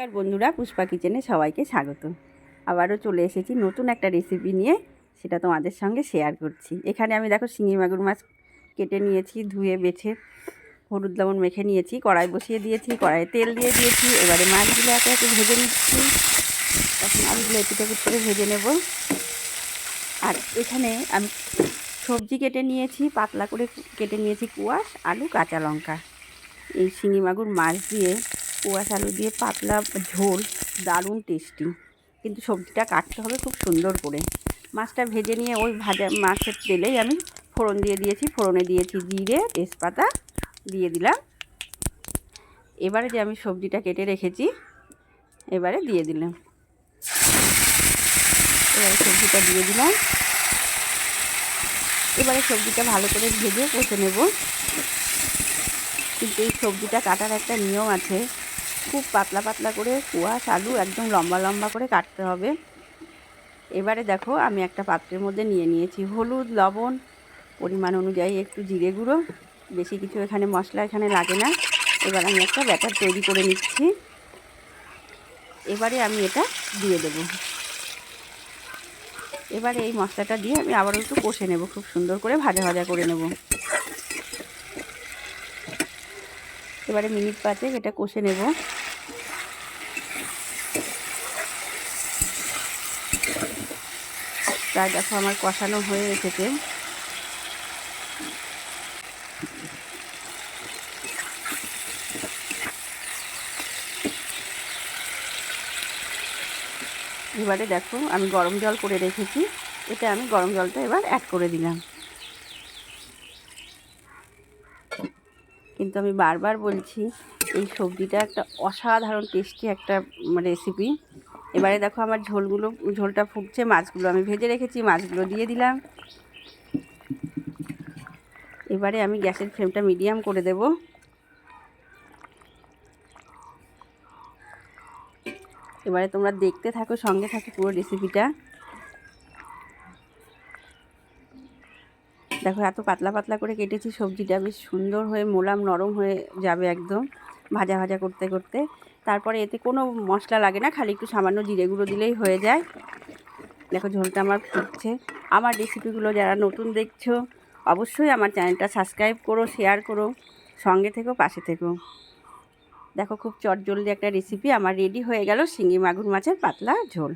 নমস্কার বন্ধুরা, পুষ্পা কিচেনে সবাইকে স্বাগত। আবারও চলে এসেছি নতুন একটা রেসিপি নিয়ে, সেটা তোমাদের সঙ্গে শেয়ার করছি। এখানে আমি দেখো শিঙি মাগুর মাছ কেটে নিয়েছি, ধুয়ে বেছে, হলুদ লবণ মেখে নিয়েছি, কড়াই বসিয়ে দিয়েছি, কড়াইয়ে তেল দিয়ে দিয়েছি, এবারে মাছগুলো একে একে ভেজে নিচ্ছি। তখন আলুগুলো এপিটে করে ভেজে নেব। আর এখানে আমি সবজি কেটে নিয়েছি, পাতলা করে কেটে নিয়েছি কুয়াশ, আলু, কাঁচা লঙ্কা। এই শিঙি মাগুর মাছ দিয়ে কুয়াশ আলু দিয়ে পাতলা ঝোল, দারুণ টেস্টি কিন্তু সবজিটা কাটতে হবে খুব সুন্দর করে। মাছটা ভেজে নিয়ে ওই ভাজা মাছের তেলেই আমি ফোড়ন দিয়ে দিয়েছি। ফোড়নে দিয়েছি জিরে, তেজপাতা দিয়ে দিলাম। এবারে যে আমি সবজিটা কেটে রেখেছি, এবারে দিয়ে দিলাম। এবারে সবজিটা দিয়ে দিলাম। এবারে সবজিটা ভালো করে ভেজে কষে নেব। কিন্তু এই সবজিটা কাটার একটা নিয়ম আছে। খুব পাতলা পাতলা করে কুয়াশ, আলু একদম লম্বা লম্বা করে কাটতে হবে। এবারে দেখো, আমি একটা পাত্রের মধ্যে নিয়ে নিয়েছি হলুদ, লবণ, পরিমাণ অনুযায়ী একটু জিরে গুঁড়ো, বেশি কিছু এখানে মশলা এখানে লাগে না। এবার আমি একটা ব্যাটার তৈরি করে নিচ্ছি। এবারে আমি এটা দিয়ে দেব। এবারে এই মশলাটা দিয়ে আমি আবারও একটু কষে নেব, খুব সুন্দর করে ভাজা ভাজা করে নেব। এবারে মিনিট পাঁচেক এটা কষে নেব। প্রায় দেখো আমার কষানো হয়ে এসেছে। এবারে দেখো আমি গরম জল করে রেখেছি। এটা আমি গরম জলটা এবার অ্যাড করে দিলাম। কিন্তু আমি বারবার বলছি, এই সবজিটা একটা অসাধারণ টেস্টি একটা রেসিপি এবারে দেখো আমার ঝোলগুলো, ঝোলটা ফুটছে, মাছগুলো আমি ভেজে রেখেছি, মাছগুলো দিয়ে দিলাম। এবারে আমি গ্যাসের ফ্লেমটা মিডিয়াম করে দেব। এবারে তোমরা দেখতে থাকো, সঙ্গে থাকো পুরো রেসিপিটা দেখো, এত পাতলা পাতলা করে কেটেছি, সবজিটা বেশ সুন্দর হয়ে মোলাম নরম হয়ে যাবে একদম ভাজা ভাজা করতে করতে। তারপরে এতে কোনো মশলা লাগে না, খালি একটু সামান্য জিরে গুঁড়ো দিলেই হয়ে যায়। দেখো, ঝোলটা আমার ফুটছে। আমার রেসিপিগুলো যারা নতুন দেখছ, অবশ্যই আমার চ্যানেলটা সাবস্ক্রাইব করো শেয়ার করো, সঙ্গে থেকো, পাশে থেকো। দেখো, খুব চটজলদি একটা রেসিপি আমার রেডি হয়ে গেল, শিঙি মাগুর মাছের পাতলা ঝোল।